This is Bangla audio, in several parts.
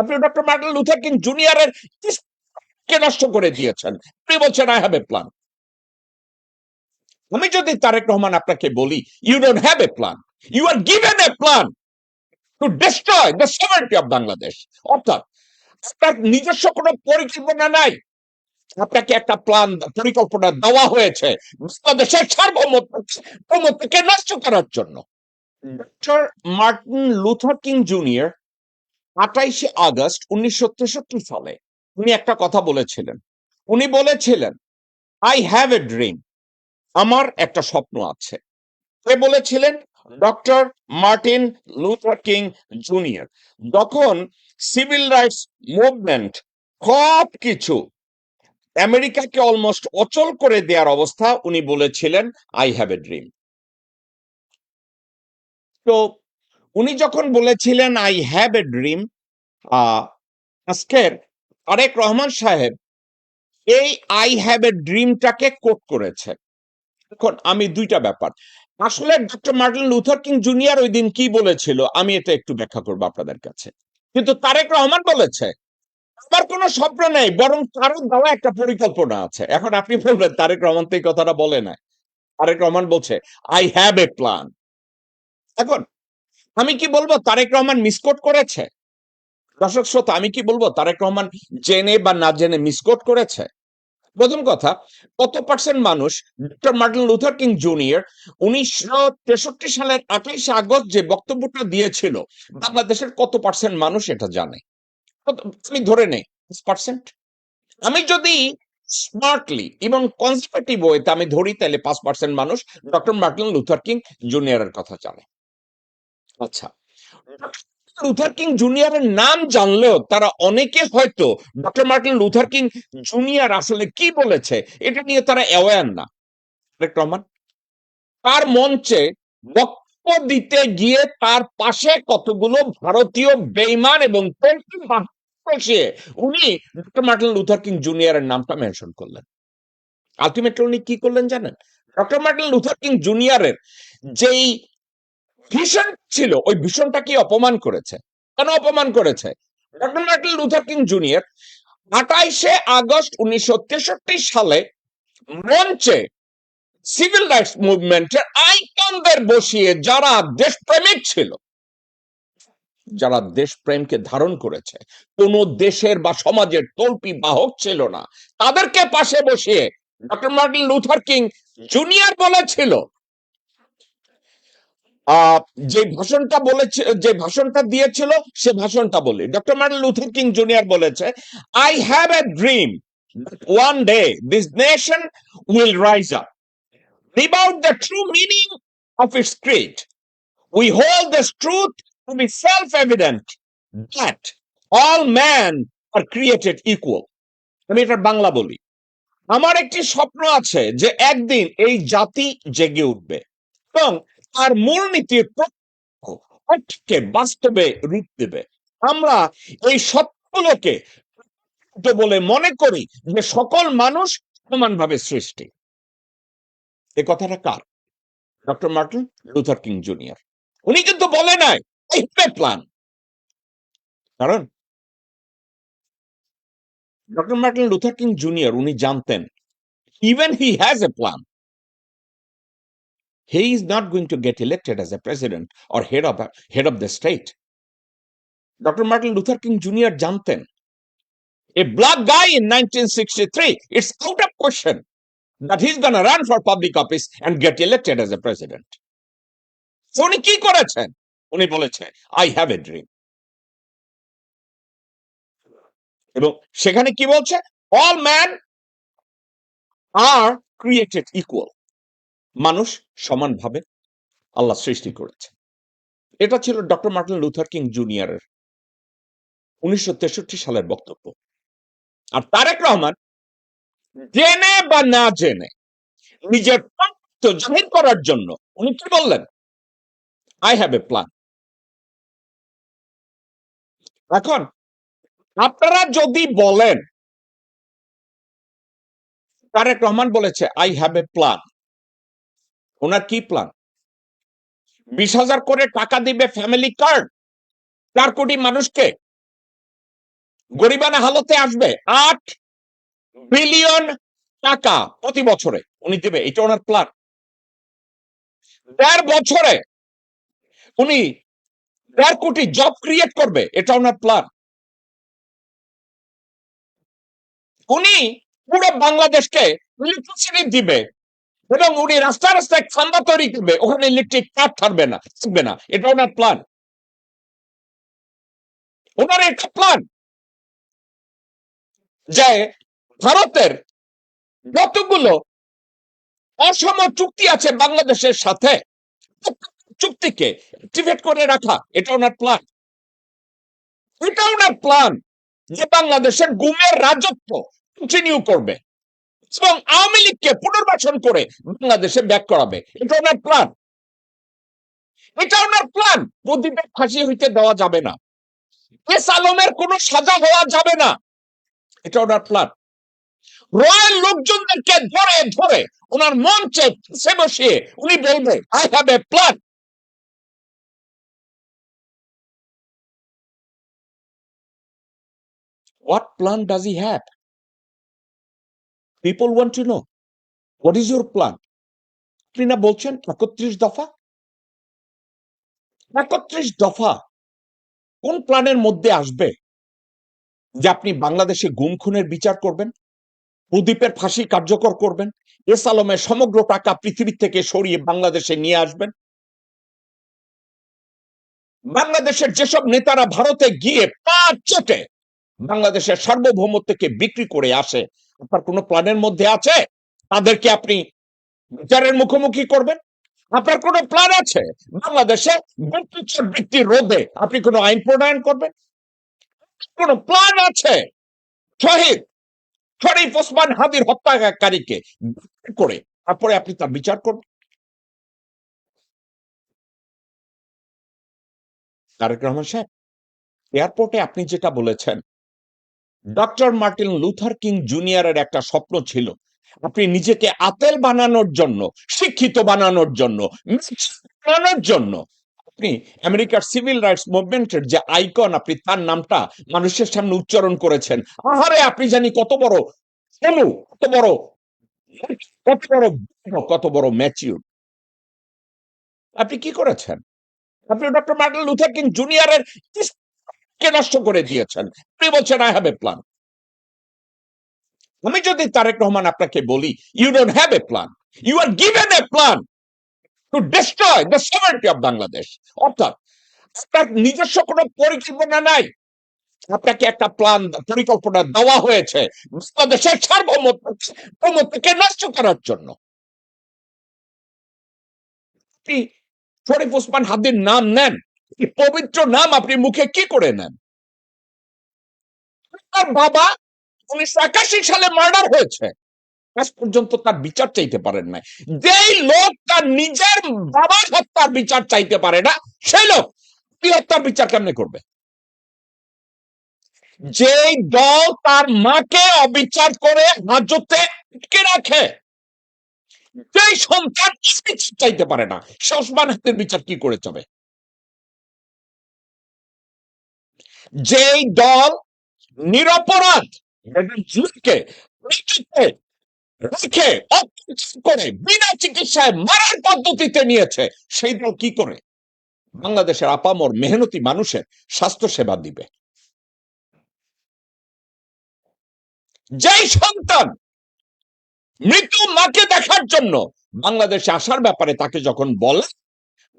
আপনি ডক্টর মার্টিন লুথার কিং জুনিয়রের কে নষ্ট করে দিয়েছেন? আপনি বলছেন আই হ্যাভ এ প্ল্যান আমি যদি তারেক রহমান আপনাকে বলি you don't have a plan you are given a plan to destroy the sovereignty of Bangladesh অর্থাৎ, আপনার নিজস্ব কোনো পরিকল্পনা নাই। আপনাকে একটা প্ল্যান পরিকল্পনা দেওয়া হয়েছে বাংলাদেশের সার্বভৌমত্বকে নষ্ট করার জন্য। Doctor Martin Luther King Junior আঠাইশে August উনিশশো তেষট্টি সালে। উনি একটা কথা বলেছিলেন। উনি বলেছিলেন আই হ্যাভ এ ড্রিম আমার একটা স্বপ্ন আছে। কে বলেছিলেন doctor Martin Luther King Junior. যখন সিভিল রাইটস মুভমেন্ট সব কিছু আমেরিকাকে অলমোস্ট অচল করে দেওয়ার অবস্থা, উনি বলেছিলেন আই হ্যাভ এ ড্রিম তো উনি যখন বলেছিলেন আই হ্যাভ এ ড্রিম আজকের আরেক রহমান সাহেব এই আই হ্যাভ এ ড্রিমটাকে কোট করেছে এখন আমি দুইটা ব্যাপার। আসলে doctor Martin Luther King Junior ওই দিন কি বলেছিল, আমি এটা একটু ব্যাখ্যা করব আপনাদের কাছে। কিন্তু তারেক রহমান বলেছে, আমার কোনো স্বপ্ন নেই, বরং কারও দেওয়া একটা পরিকল্পনা আছে। এখন আপনি বলবেন, তারেক রহমান তো এই কথাটা বলে না তারেক রহমান বলছে আই হ্যাভ এ প্ল্যান এখন আমি কি বলব, তারেক রহমান মিসকোট করেছে? দর্শক শ্রোতা, আমি কি বলব, তারেক রহমান জেনে বা না জেনে মিসকোট করেছে? প্রথম কথা, কত পার্সেন্ট মানুষ doctor Martin Luther King Junior উনিশশো তেষট্টি সালের আঠাইশে আগস্ট যে বক্তব্যটা দিয়েছিল, বাংলাদেশের কত পার্সেন্ট মানুষ এটা জানে? আমি ধরে নেই পার্সেন্ট আমি যদি স্মার্টলি এবং কনজারভেটিভ ওয়েতে আমি ধরি, তাহলে পাঁচ পার্সেন্ট মানুষ ডক্টর মার্টিন লুথার কিং জুনিয়রের কথা জানে। আচ্ছা। লুথার কিং জুনিয়রের নাম জানলেও তারা অনেকে হয়তো doctor Martin Luther King Junior আসলে কি বলেছে, এটা নিয়ে তারা অ্যাওয়ার না। রহমান তার মঞ্চে বক্তব্য দিতে গিয়ে তার পাশে কতগুলো ভারতীয় বেইমান এবং উনি ডক্টর মার্টিন লুথার কিং জুনিয়রের নামটা মেনশন করলেন। আলটিমেটলি উনি কি করলেন জানেন? ডক্টর মার্টিন লুথার কিং জুনিয়রের যেই ভীষণ ছিল। ওই ভীষণটাকে অপমান করেছে? কেন অপমান করেছে? Doctor Martin Luther King Junior আঠাইশে August উনিশশো তেষট্টি সালে মঞ্চে সিভিল রাইটস মুভমেন্টের আইকনদের বসিয়ে যারা দেশপ্রেমিক ছিল, যারা দেশপ্রেমকে ধারণ করেছে, কোন দেশের বা সমাজের তল্পি বাহক ছিল না। তাদেরকে পাশে বসিয়ে doctor Martin Luther King Junior বলেছিল যে ভাষণটা বলেছে, যে ভাষণটা দিয়েছিল, সে ভাষণটা বলি doctor Martin Luther King Junior বলেছে I have a dream one day this nation will rise up about the true meaning of its creed. We hold this truth to be self-evident that all men are created equal. আমি এটা বাংলা বলি আমার একটি স্বপ্ন আছে যে একদিন এই জাতি জেগে উঠবে এবং তার মূলনীতির প্রত্যেককে বাস্তবে রূপ দেবে। আমরা এই সত্য বলে মনে করি যে সকল মানুষ সমানভাবে সৃষ্টি। এ কথাটা কার? Doctor Martin Luther King Junior. উনি কিন্তু বলে নাই প্ল্যান। কারণ doctor Martin Luther King Junior, উনি জানতেন, even he has a plan. He is not going to get elected as a president or head of head of the state. Dr. Martin Luther King Jr. জানতেন a black guy in 1963, it's out of question that he's going to run for public office and get elected as a president. So উনি কি করেছেন উনি বলেছে আই হ্যাভ এ ড্রিম এবং সেখানে কি বলছে all man are created equal মানুষ সমানভাবে আল্লাহ সৃষ্টি করেছে। এটা ছিল ডক্টর মার্টিন লুথার কিং জুনিয়রের উনিশশো তেষট্টি সালের বক্তব্য। আর তারেক রহমান জেনে বা না জেনে নিজের তথ্য জাহির করার জন্য উনি কি বললেন? আই হ্যাভ এ প্ল্যান এখন আপনারা যদি বলেন, তারেক রহমান বলেছে আই হ্যাভ এ প্ল্যান ওনার কি প্ল্যান বিশ হাজার করে টাকা দিবে ফ্যামিলি কার্ড চার কোটি মানুষকে। গরিবানা হালতে আসবে আট বিলিয়ন টাকা প্রতি বছরে উনি দেবে, এটা ওনার প্ল্যান দেড় বছরে উনি দেড় কোটি জব ক্রিয়েট করবে, এটা ওনার প্ল্যান উনি পুরো বাংলাদেশকে ইলেকট্রিসিটি দিবে। এবং উনি রাস্তা রাস্তায় খাম্বা তৈরি করবে। ওখানে ইলেকট্রিক কাঠ থাকবে না থাকবে না। এটা ওনার প্ল্যান ওনার একটা প্ল্যান যে ভারতের যতগুলো অসম চুক্তি আছে বাংলাদেশের সাথে, চুক্তিকে অ্যাক্টিভেট করে রাখা, এটা ওনার প্ল্যান এটা ওনার প্ল্যান যে বাংলাদেশের গুমের রাজত্ব কন্টিনিউ করবে। এবং আওয়ামী লীগকে পুনর্বাসন করে বাংলাদেশে ব্যাক করাবে। এটা ওনার প্ল্যান এটা ওনার প্ল্যান প্রদীপের ফাঁসি হইতে দেওয়া যাবে না। এস আলমের কোনো সাজা হওয়া যাবে না। এটা ওনার প্ল্যান রয়্যাল লোকজনদেরকে ধরে ধরে ওনার মঞ্চে বসে বসিয়ে উনি বলবে I have a plan What does he? People want to know. What is your plan? আপনি না বলছেন, একত্রিশ দফা একত্রিশ দফা কোন প্ল্যানের মধ্যে আসবে যে আপনি বাংলাদেশে গুম, খুনের বিচার করবেন, প্রদীপের ফাঁসি কার্যকর করবেন, এস আলমের সমগ্র টাকা পৃথিবী থেকে সরিয়ে বাংলাদেশে নিয়ে আসবেন বাংলাদেশের যেসব নেতারা ভারতে গিয়ে পা চেটে বাংলাদেশের সার্বভৌমত্বকে বিক্রি করে আসে আপনার কোনো প্ল্যানের মধ্যে আছে? তাদেরকে আপনি বিচারের মুখোমুখি করবেন? আপনার কোনো প্ল্যান আছে? বাংলাদেশে বৃত্তি রোধে আপনি কোনো আইন প্রণয়ন করবেন? কোন প্ল্যান আছে? শহীদ শরীফ ওসমান হাদির হত্যাকারীকে করে তারপরে আপনি তার বিচার করবেন। তারেক রহমান সাহেব, এয়ারপোর্টে আপনি যেটা বলেছেন ডক্টর মার্টিন লুথার কিং জুনিয়রের একটা স্বপ্ন ছিল, আপনি নিজেকে আতেল বানানোর জন্য, শিক্ষিত বানানোর জন্য বানানোর জন্য, আপনি আমেরিকার সিভিল রাইটস মুভমেন্টের যে আইকন আপনি তার নামটা মানুষের সামনে উচ্চারণ করেছেন। আহারে, আপনি জানি কত বড় ফেলু কত বড় কত বড় কত বড় ম্যাচিউর আপনি কি করেছেন? আপনি ডক্টর মার্টিন লুথার কিং জুনিয়রের কে নষ্ট করে দিয়েছেন? আপনি বলছেন আই হ্যাভ এ প্ল্যান আমি যদি তারেক রহমান আপনাকে বলি you don't have a plan you are given a plan to destroy the sovereignty of Bangladesh অর্থাৎ, আপনার নিজস্ব কোনো পরিকল্পনা নাই। আপনাকে একটা প্ল্যান পরিকল্পনা দেওয়া হয়েছে বাংলাদেশের সার্বভৌমত্বকে নষ্ট করার জন্য। শরীফ ওসমান হাদির নাম নেন। পবিত্র নাম আপনি মুখে কি করে নেন? তার বাবা উনিশশো একাশি সালে মার্ডার হয়েছে। আজ পর্যন্ত তার বিচার চাইতে পারেন যেই লোক তার নিজের বাবার হত্যার বিচার চাইতে পারে না, সেই লোক হত্যার বিচার কেমনে করবে? যেই দল তার মাকে অবিচার করে হাজতে আটকে রাখে, যেই সন্তান চাইতে পারে না, সে ওসমান হাতের বিচার কি করে যাবে যেই দল নিরপরাধ জুটকে রেখে করে বিনা চিকিৎসায় মারার পদ্ধতিতে নিয়েছে, সেই দল কি করে? বাংলাদেশের আপামর মেহনতি মানুষের স্বাস্থ্য সেবা দিবে। যেই সন্তান মৃত মাকে দেখার জন্য বাংলাদেশে আসার ব্যাপারে তাকে যখন বলে,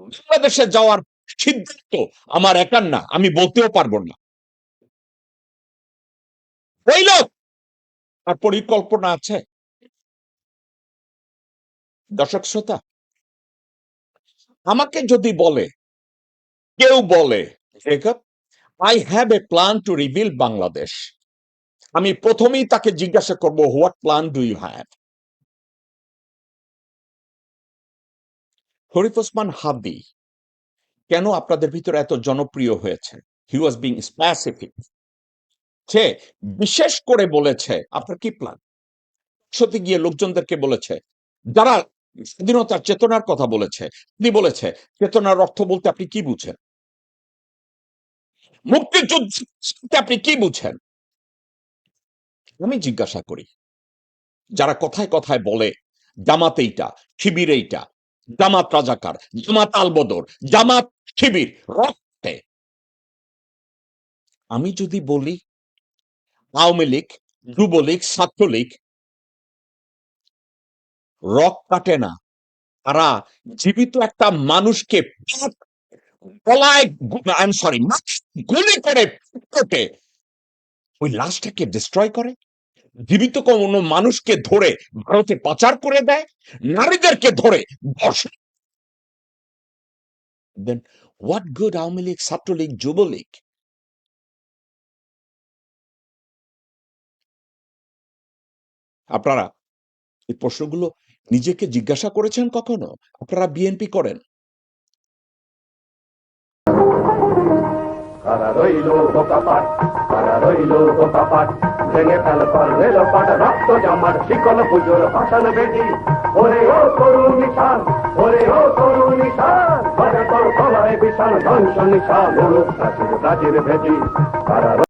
বাংলাদেশে যাওয়ার সিদ্ধান্ত আমার একার না, আমি বলতেও পারব না। ওই লোক! আর পরিকল্পনা আছে। দর্শক শ্রোতা, আমাকে যদি বলে, কেউ বলে I have a plan to rebuild Bangladesh আমি প্রথমেই তাকে জিজ্ঞাসা করব what plan do you have Sharif Osman Hadi কেন আপনাদের ভিতরে এত জনপ্রিয় হয়েছে? হি ওয়াজ বিং স্পেসিফিক সে বিশেষ করে বলেছে, আপনার কি প্ল্যান সত্যি গিয়ে লোকজনদেরকে বলেছে, যারা স্বাধীনতার চেতনার কথা বলেছে তিনি বলেছে? চেতনার অর্থ বলতে আপনি কি বুঝেন? মুক্তিযুদ্ধ আপনি কি বুঝেন? আমি জিজ্ঞাসা করি, যারা কথায় কথায় বলে, জামাত এইটা, শিবির এইটা, জামাত রাজাকার, জামাত আলবদর, জামাত শিবির রক্তে। আমি যদি বলি আওয়ামী লীগ যুবলীগ ছাত্রলীগ রক কাটে না। তারা জীবিত একটা মানুষকে গলায় আই এম সরি গুলি করে কেটে। ওই লাশটাকে ডিস্ট্রয় করে জীবিত কোনো মানুষকে ধরে ভারতে পাচার করে দেয় নারীদেরকে ধরে ধর্ষণ then what good Awami League, Chhatra League, Jubo League? আপনারা এই প্রশ্নগুলো নিজেকে জিজ্ঞাসা করেছেন কখনো? আপনারা বিএনপি করেন? ওরে ও তরুণ নিশান, ওরে ও তরুণ নিশান। বিশাল ধ্বংস নিশান প্রাচীর প্রাচীর ভেদি কারা